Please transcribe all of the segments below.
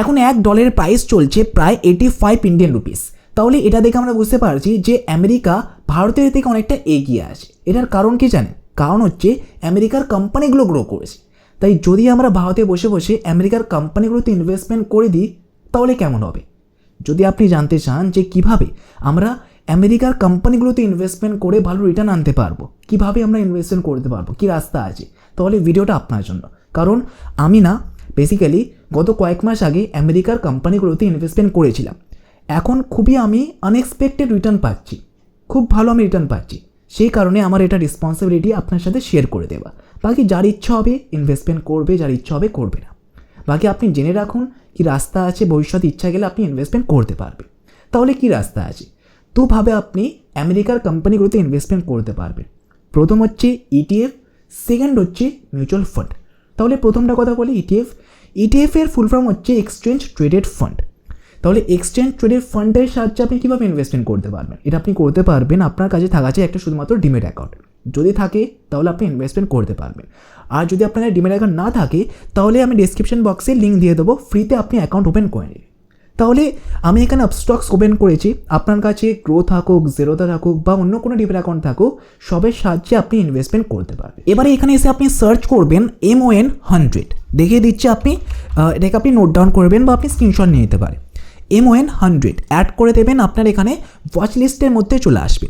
এখন এক ডলারের প্রাইস চলছে প্রায় এইটি ফাইভ ইন্ডিয়ান রুপিস তাহলে এটা দেখে আমরা বুঝতে পারছি যে আমেরিকা ভারতের থেকে অনেকটা এগিয়ে আছে। এটার কারণ কি জানেন? কারণ হচ্ছে আমেরিকার কোম্পানিগুলো গ্রো করেছে। তাই যদি আমরা ভারতে বসে বসে আমেরিকার কোম্পানিগুলোতে ইনভেস্টমেন্ট করে দিই, তাহলে কেমন হবে? যদি আপনি জানতে চান যে কীভাবে আমরা আমেরিকার কোম্পানিগুলোতে ইনভেস্টমেন্ট করে ভালো রিটার্ন আনতে পারব, কীভাবে আমরা ইনভেস্টমেন্ট করতে পারব, কী রাস্তা আছে, তাহলে ভিডিওটা আপনার জন্য। কারণ আমি না বেসিক্যালি গত কয়েক মাস আগে আমেরিকার কোম্পানিগুলোতে ইনভেস্টমেন্ট করেছিলাম। এখন খুবই আমি আনএক্সপেক্টেড রিটার্ন পাচ্ছি। খুব ভালো আমি রিটার্ন পাচ্ছি। সেই কারণে আমার এটা রেসপন্সিবিলিটি আপনার সাথে শেয়ার করে দেওয়া। বাকি যার ইচ্ছা হবে ইনভেস্টমেন্ট করবে, যার ইচ্ছা হবে করবে না। বাকি আপনি জেনে রাখুন কি রাস্তা আছে ভবিষ্যৎ ইচ্ছা গেলে আপনি ইনভেস্টমেন্ট করতে পারবেন। তাহলে কি রাস্তা আছে? দুভাবে আপনি আমেরিকার কোম্পানিগুলোতে ইনভেস্টমেন্ট করতে পারবেন। প্রথম হচ্ছে ইটিএফ সেকেন্ড হচ্ছে মিউচুয়াল ফান্ড তাহলে প্রথমটা কথা বলি ইটিএফ ইটিএফ এর ফুল ফর্ম হচ্ছে এক্সচেঞ্জ ট্রেডেড ফান্ড তাহলে এক্সচেঞ্জ ট্রেডেড ফান্ডের সাহায্যে আপনি কীভাবে ইনভেস্টমেন্ট করতে পারবেন? এটা আপনি করতে পারবেন, আপনার কাছে থাকা আছে একটা শুধুমাত্র ডিমেট অ্যাকাউন্ট যদি থাকে, তাহলে আপনি ইনভেস্টমেন্ট করতে পারবেন। আর যদি আপনার ডিমেট অ্যাকাউন্ট না থাকে, তাহলে আমি ডিসক্রিপশন বক্সে লিঙ্ক দিয়ে দেবো ফ্রিতে আপনি অ্যাকাউন্ট ওপেন করে নিন। তাহলে আমি এখানে আপস্টক্স ওপেন করেছি। আপনার কাছে গ্রো থাকুক জেরোতে থাকুক বা অন্য কোনো ডিমেট অ্যাকাউন্ট থাকুক, সবের সাহায্যে আপনি ইনভেস্টমেন্ট করতে পারবেন। এবারে এখানে এসে আপনি সার্চ করবেন এম ও এন হান্ড্রেড দেখিয়ে দিচ্ছে আপনি এটাকে আপনি নোট ডাউন করবেন বা আপনি স্ক্রিনশট নিয়ে নিতে পারেন। M O N hundred add করে দেবেন, আপনার এখানে ওয়াচ লিস্টের মধ্যে চলে আসবে।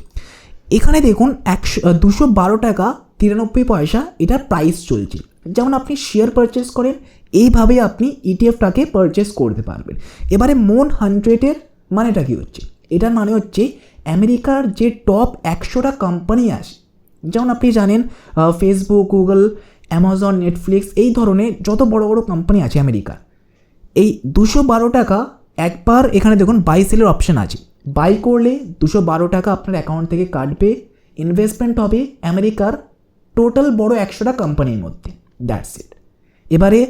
এখানে দেখুন একশো দুশো বারো টাকা তিরানব্বই পয়সা এটার প্রাইস চলছে। যেমন আপনি শেয়ার পারচেস করেন এইভাবে আপনি E ইটিএফটাকে পারচেস করতে পারবেন। এবারে মন হান্ড্রেডের মানেটা কী হচ্ছে? এটার মানে হচ্ছে আমেরিকার যে টপ একশোটা কোম্পানি আছে, যেমন আপনি জানেন ফেসবুক গুগল অ্যামাজন নেটফ্লিক্স এই ধরনের যত বড় বড় কোম্পানি আছে আমেরিকার, এই দুশো বারো টাকা একবার এখানে দেখুন বাই সেলের অপশান আছে। বাই করলে দুশো বারো টাকা আপনার অ্যাকাউন্ট থেকে কাটবে ইনভেস্টমেন্ট হবে আমেরিকার টোটাল বড় একশোটা কোম্পানির মধ্যে দ্যাটস ইট এবারে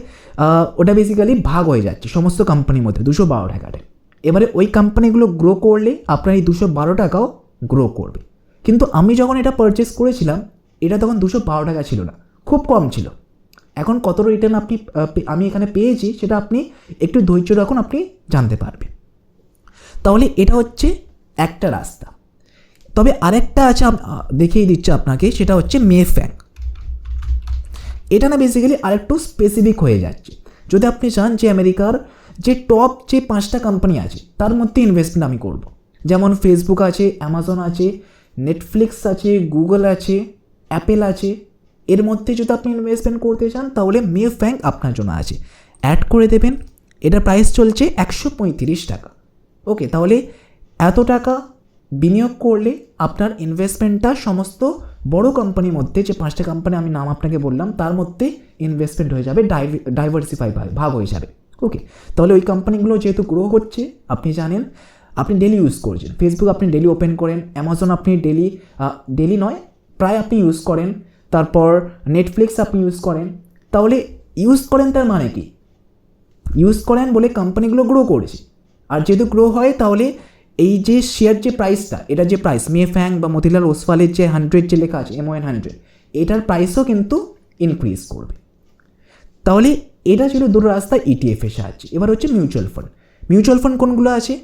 ওটা বেসিক্যালি ভাগ হয়ে যাচ্ছে সমস্ত কোম্পানির মধ্যে, দুশো বারো টাকাটা এবারে ওই কোম্পানিগুলো গ্রো করলে আপনার এই দুশো বারো টাকাও গ্রো করবে। কিন্তু আমি যখন এটা পারচেস করেছিলাম, এটা তখন দুশো বারো টাকা ছিল না, খুব কম ছিল। এখন কত রিটার্ন আপনি আমি এখানে পেয়েছি, সেটা আপনি একটু ধৈর্য রাখুন, আপনি জানতে পারবেন। তাহলে এটা হচ্ছে একটা রাস্তা। তবে আরেকটা আছে দেখিয়ে দিচ্ছে আপনাকে, সেটা হচ্ছে মে ফ্যাং এটা না বেসিক্যালি আরেকটু স্পেসিফিক হয়ে যাচ্ছে। যদি আপনি চান যে আমেরিকার যে টপ যে পাঁচটা কোম্পানি আছে, তার মধ্যে ইনভেস্টমেন্ট আমি করব। যেমন ফেসবুক আছে অ্যামাজন আছে নেটফ্লিক্স আছে গুগল আছে অ্যাপেল আছে। এর মধ্যে যদি আপনি ইনভেস্টমেন্ট করতে চান, তাহলে মে ব্যাংক আপনার জন্য আছে। অ্যাড করে দেবেন এটার প্রাইস চলছে একশো পঁয়ত্রিশ টাকা। ওকে তাহলে এত টাকা বিনিয়োগ করলে আপনার ইনভেস্টমেন্টটা সমস্ত বড় কোম্পানির মধ্যে যে পাঁচটা কোম্পানি আমি নাম আপনাকে বললাম, তার মধ্যে ইনভেস্টমেন্ট হয়ে যাবে ডাইভার্সিফাই ভাগ হয়ে যাবে। ওকে তাহলে ওই কোম্পানিগুলো যেহেতু গ্রো হচ্ছে, আপনি জানেন, আপনি ডেলি ইউজ করছেন। ফেসবুক আপনি ডেলি ওপেন করেন অ্যামাজন আপনি ডেলি ডেলি নয়, প্রায় আপনি ইউজ করেন। তারপর নেটফ্লিক্স আপনি ইউজ করেন। তাহলে ইউজ করেন তার মানে কি? ইউজ করেন বলে কোম্পানিগুলো গ্রো করেছে। আর যেহেতু গ্রো হয়, তাহলে এই যে শেয়ার যে প্রাইসটা এটা যে প্রাইস মে ফ্যাং বা মতিলাল ওসওয়ালের যে হান্ড্রেড যে লেখা আছে এমওএন হান্ড্রেড এটার প্রাইসও কিন্তু ইনক্রিজ করবে। তাহলে এটা ছিল দুটো রাস্তা E ইটিএফ এর সাহায্যে। এবার হচ্ছে মিউচুয়াল ফান্ড মিউচুয়াল ফান্ড কোনগুলো আছে?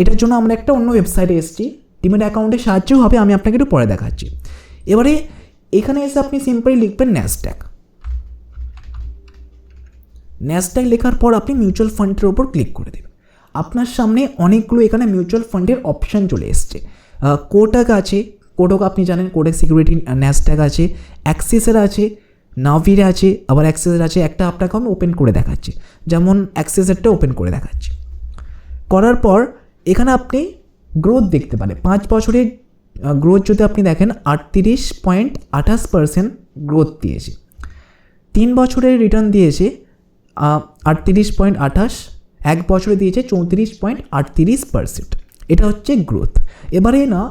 এটার জন্য আমরা একটা অন্য ওয়েবসাইটে এসেছি। ডিমেট অ্যাকাউন্টের সাহায্যেও হবে, আমি আপনাকে একটু পরে দেখাচ্ছি। এবারে, এখানে এসে আপনি সিম্পলি লিখবেন ন্যাসড্যাক ন্যাসড্যাক লেখার পর আপনি মিউচুয়াল ফান্ডের ওপর ক্লিক করে দেবেন। আপনার সামনে অনেকগুলো এখানে মিউচুয়াল ফান্ডের অপশান চলে এসছে। কোটাক আছে কোটক আপনি জানেন কোটেক সিকিউরিটি ন্যাসড্যাক আছে অ্যাক্সিসের আছে নাভির আছে, আবার অ্যাক্সেসের আছে, একটা আপনাকে আমি ওপেন করে দেখাচ্ছি। যেমন অ্যাক্সেসেরটা ওপেন করে দেখাচ্ছি। করার পর এখানে আপনি গ্রোথ দেখতে পারেন। পাঁচ বছরের গ্রোথ যদি আপনি দেখেন, আটত্রিশ পয়েন্ট আঠাশ পার্সেন্ট গ্রোথ দিয়েছে। তিন বছরের রিটার্ন দিয়েছে আটত্রিশ পয়েন্ট আঠাশ এক বছরে দিয়েছে চৌত্রিশ পয়েন্ট আটত্রিশ পার্সেন্ট। এটা হচ্ছে গ্রোথ এবারে না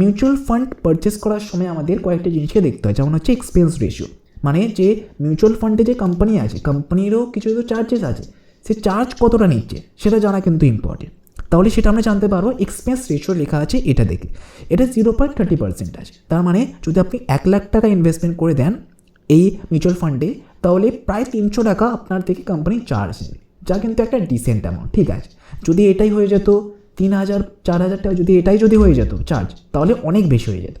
মিউচুয়াল ফান্ড পারচেস করার সময় আমাদের কয়েকটা জিনিসকে দেখতে হয়, যেমন হচ্ছে এক্সপেন্স রেশিও মানে যে মিউচুয়াল ফান্ডে যে কোম্পানি আছে কোম্পানিরও কিছু কিছু চার্জেস আছে, সে চার্জ কতটা নিচ্ছে, সেটা জানা কিন্তু ইম্পর্টেন্ট তাহলে সেটা আমরা জানতে পারব এক্সপেন্স রেশিও লেখা আছে এটা দেখে। এটা জিরো পয়েন্ট থার্টি পার্সেন্ট আছে। তার মানে যদি আপনি এক লাখ টাকা ইনভেস্টমেন্ট করে দেন এই মিউচুয়াল ফান্ডে তাহলে প্রায় তিনশো টাকা আপনার থেকে কোম্পানি চার্জ নেবে। যা কিন্তু একটা ডিসেন্ট অ্যামাউন্ট ঠিক আছে? যদি এটাই হয়ে যেত, তিন হাজার, চার হাজার টাকা, যদি এটাই যদি হয়ে যেত চার্জ তাহলে অনেক বেশি হয়ে যেত।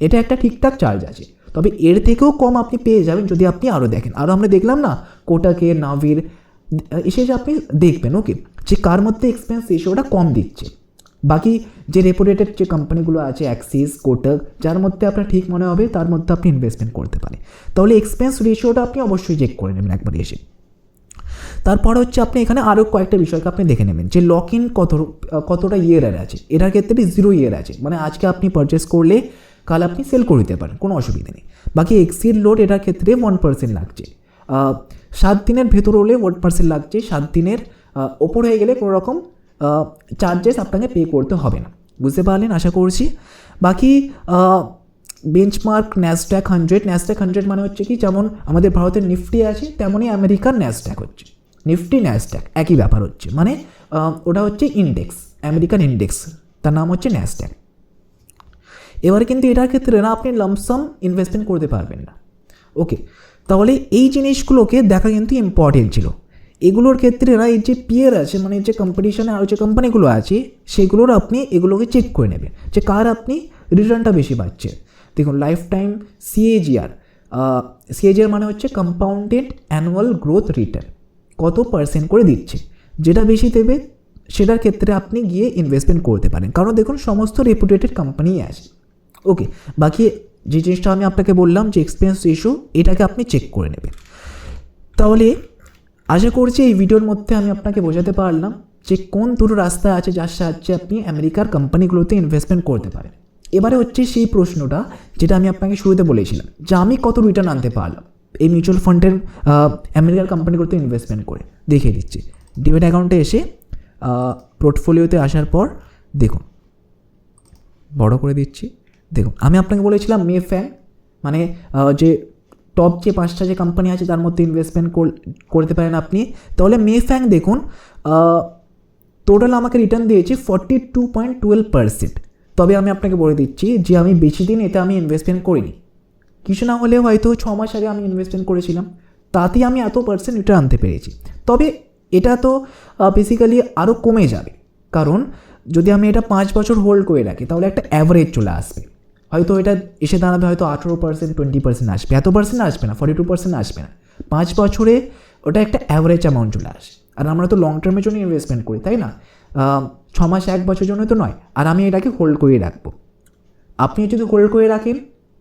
এটা একটা ঠিকঠাক চার্জ আছে। তবে এর থেকেও কম আপনি পেয়ে যাবেন যদি আপনি আরও দেখেন। আরও আমরা দেখলাম না, কোটাকে, নাভির, এসে যে আপনি দেখবেন ওকে যে কার মধ্যে এক্সপেন্স রেশিওটা কম দিচ্ছে। বাকি যে রেপুটেটেড যে কোম্পানিগুলো আছে অ্যাক্সিস কোটাক যার মধ্যে আপনার ঠিক মনে হবে, তার মধ্যে আপনি ইনভেস্টমেন্ট করতে পারেন। তাহলে এক্সপেন্স রেশিওটা আপনি অবশ্যই চেক করে নেবেন একবার এসে। তারপর হচ্ছে আপনি এখানে আরও কয়েকটা বিষয়কে আপনি দেখে নেবেন যে লক ইন কত কতটা ইয়ের আছে। এটার ক্ষেত্রে জিরো ইয়ের আছে। মানে আজকে আপনি পারচেস করলে কাল আপনি সেল করে দিতে পারেন, কোনো অসুবিধা নেই। বাকি এক্সিড লোড এটার ক্ষেত্রে ওয়ান পার্সেন্ট লাগছে। সাত দিনের ভেতর হলে ওয়ান পার্সেন্ট লাগছে। সাত দিনের ওপর হয়ে গেলে কোনো রকম চার্জেস আপনাকে পে করতে হবে না। বুঝতে পারলেন? আশা করছি। বাকি benchmark Nasdaq hundred Nasdaq hundred মানে হচ্ছে কি? যেমন আমাদের ভারতের নিফটি আছে, তেমনই আমেরিকার ন্যাসড্যাক হচ্ছে। নিফটি ন্যাসড্যাক একই ব্যাপার হচ্ছে। মানে ওটা হচ্ছে ইন্ডেক্স আমেরিকান ইন্ডেক্স তার নাম হচ্ছে ন্যাসড্যাক এবারে কিন্তু এটার ক্ষেত্রে না, আপনি লামসাম ইনভেস্টমেন্ট করতে পারবেন না। ওকে তাহলে এই জিনিসগুলোকে দেখা কিন্তু ইম্পর্টেন্ট ছিল। এগুলোর ক্ষেত্রে না, এই যে পিয়ার আছে মানে যে কম্পিটিশনে আরও যে কোম্পানিগুলো আছে, সেগুলোর আপনি এগুলোকে চেক করে নেবেন যে কার আপনি রিটার্নটা বেশি পাচ্ছে দেখুন লাইফ টাইম সিএজিআর সিএজিআর মানে হচ্ছে কম্পাউন্ডেড অ্যানুয়াল গ্রোথ রিটার্ন কত পার্সেন্ট করে দিচ্ছে? যেটা বেশি দেবে, সেটার ক্ষেত্রে আপনি গিয়ে ইনভেস্টমেন্ট করতে পারেন। কারণ দেখুন, সমস্ত রেপুটেটেড কোম্পানি আছে। ওকে বাকি যে জিনিসটা আমি আপনাকে বললাম যে এক্সপেন্স ইস্যু এটাকে আপনি চেক করে নেবেন। তাহলে আশা করছি এই ভিডিওর মধ্যে আমি আপনাকে বোঝাতে পারলাম যে কোন দুটো রাস্তা আছে যার সাহায্যে আপনি আমেরিকার কোম্পানিগুলোতে ইনভেস্টমেন্ট করতে পারেন। এবারে হচ্ছে সেই প্রশ্নটা, যেটা আমি আপনাকে শুরুতে বলেছিলাম যে আমি কত রিটার্ন আনতে পারলাম। এই মিউচুয়াল ফান্ডের আমেরিকার কোম্পানিগুলোতে ইনভেস্টমেন্ট করে। দেখিয়ে দিচ্ছি। ডিবেট অ্যাকাউন্টে এসে পোর্টফোলিওতে আসার পর, দেখুন। বড় করে দিচ্ছি। দেখুন, আমি আপনাকে বলেছিলাম মে ফ্যান মানে যে টপ যে পাঁচটা যে কোম্পানি আছে তার মধ্যে ইনভেস্টমেন্ট করতে পারেন আপনি। তাহলে মে ফ্যাং দেখুন টোটাল আমাকে রিটার্ন দিয়েছে forty two point twelve percent তবে আমি আপনাকে বলে দিচ্ছি যে আমি বেশি দিন এতে আমি ইনভেস্টমেন্ট করিনি। কিছু না হলেও হয়তো ছ মাস আগে আমি ইনভেস্টমেন্ট করেছিলাম, তাতেই আমি এত পার্সেন্ট রিটার্ন আনতে পেরেছি। তবে এটা তো বেসিক্যালি আরও কমে যাবে। কারণ যদি আমি এটা পাঁচ বছর হোল্ড করে রাখি, তাহলে একটা অ্যাভারেজ চলে আসবে। হয়তো এটা এসে দাঁড়াবে, হয়তো আঠেরো পার্সেন্ট টোয়েন্টি পার্সেন্ট আসবে। এত পার্সেন্ট আসবে না ফর্টি টু পার্সেন্ট আসবে না। পাঁচ বছরে ওটা একটা অ্যাভারেজ অ্যামাউন্ট চলে আসে। আর আমরা তো লং টার্মের জন্য ইনভেস্টমেন্ট করি, তাই না? ছ মাস এক বছরের জন্য তো নয়। আর আমি এটাকে হোল্ড করে রাখব। আপনি যদি হোল্ড করে রাখেন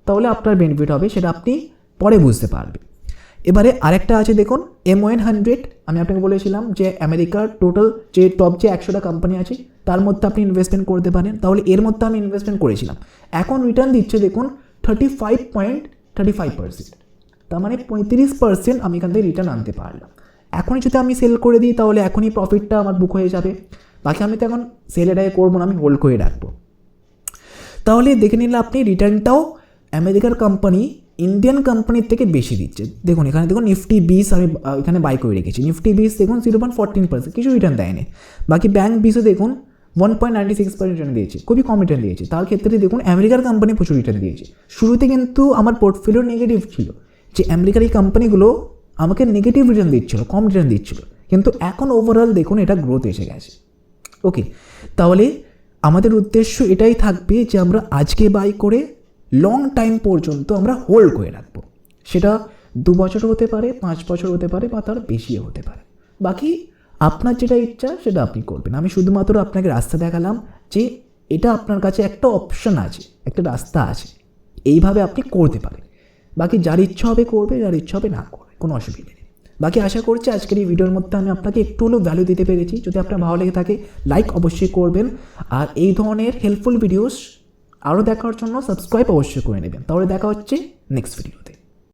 তাহলে আপনার বেনিফিট হবে, সেটা আপনি পরে বুঝতে পারবেন। এবারে আরেকটা আছে দেখুন এম ওয়েন হান্ড্রেড আমি আপনাকে বলেছিলাম যে আমেরিকার টোটাল যে টপ যে একশোটা কোম্পানি আছে, তার মধ্যে আপনি ইনভেস্টমেন্ট করতে পারেন। তাহলে এর মধ্যে আমি ইনভেস্টমেন্ট করেছিলাম। এখন রিটার্ন দিচ্ছে দেখুন thirty five point thirty five percent তার মানে পঁয়ত্রিশ পার্সেন্ট আমি এখান থেকে রিটার্ন আনতে পারলাম। এখনই যদি আমি সেল করে দিই, তাহলে এখনই প্রফিটটা আমার বুক হয়ে যাবে। বাকি আমি তো এখন সেল এটাকে করব না, আমি হোল্ড করে রাখব। তাহলে দেখে নিলে আপনি রিটার্নটাও আমেরিকার কোম্পানি ইন্ডিয়ান কোম্পানির থেকে বেশি দিচ্ছে। দেখুন, এখানে দেখুন নিফটি বিস আমি এখানে বাই করে রেখেছি। নিফটি বিস দেখুন জিরো পয়েন্ট ফোরটিন পার্সেন্ট কিছু রিটার্ন দেয়নি বাকি ব্যাঙ্ক বিসও দেখুন one point ninety six percent return দিয়েছে, খুবই কম রিটার্ন দিয়েছে। তার ক্ষেত্রে দেখুন আমেরিকার কোম্পানি প্রচুর রিটার্ন দিয়েছে। শুরুতে কিন্তু আমার পোর্টফোলিও নেগেটিভ ছিল, যে আমেরিকার এই কোম্পানিগুলো আমাকে নেগেটিভ রিটার্ন দিচ্ছিল, কম রিটার্ন দিচ্ছিল। কিন্তু এখন ওভারঅল দেখুন এটা গ্রোথ এসে গেছে। ওকে তাহলে আমাদের উদ্দেশ্য এটাই থাকবে যে আমরা আজকে বাই করে লং টাইম পর্যন্ত আমরা হোল্ড করে রাখব। সেটা দু বছর হতে পারে, পাঁচ বছর হতে পারে বা তার বেশিও হতে পারে। বাকি আপনার যেটা ইচ্ছা সেটা আপনি করবেন। আমি শুধুমাত্র আপনাকে রাস্তা দেখালাম যে এটা আপনার কাছে একটা অপশন আছে, একটা রাস্তা আছে। এইভাবে আপনি করতে পারেন। বাকি যার ইচ্ছা হবে করবে, যার ইচ্ছা হবে না করবে, কোনো অসুবিধা নেই। বাকি আশা করছি আজকের এই ভিডিওর মধ্যে আমি আপনাকে একটু হলেও ভ্যালু দিতে পেরেছি। যদি আপনার ভালো লেগে থাকে লাইক অবশ্যই করবেন। আর এই ধরনের হেল্পফুল ভিডিওস আরও দেখার জন্য সাবস্ক্রাইব অবশ্যই করে নেবেন। তাহলে দেখা হচ্ছে নেক্সট ভিডিও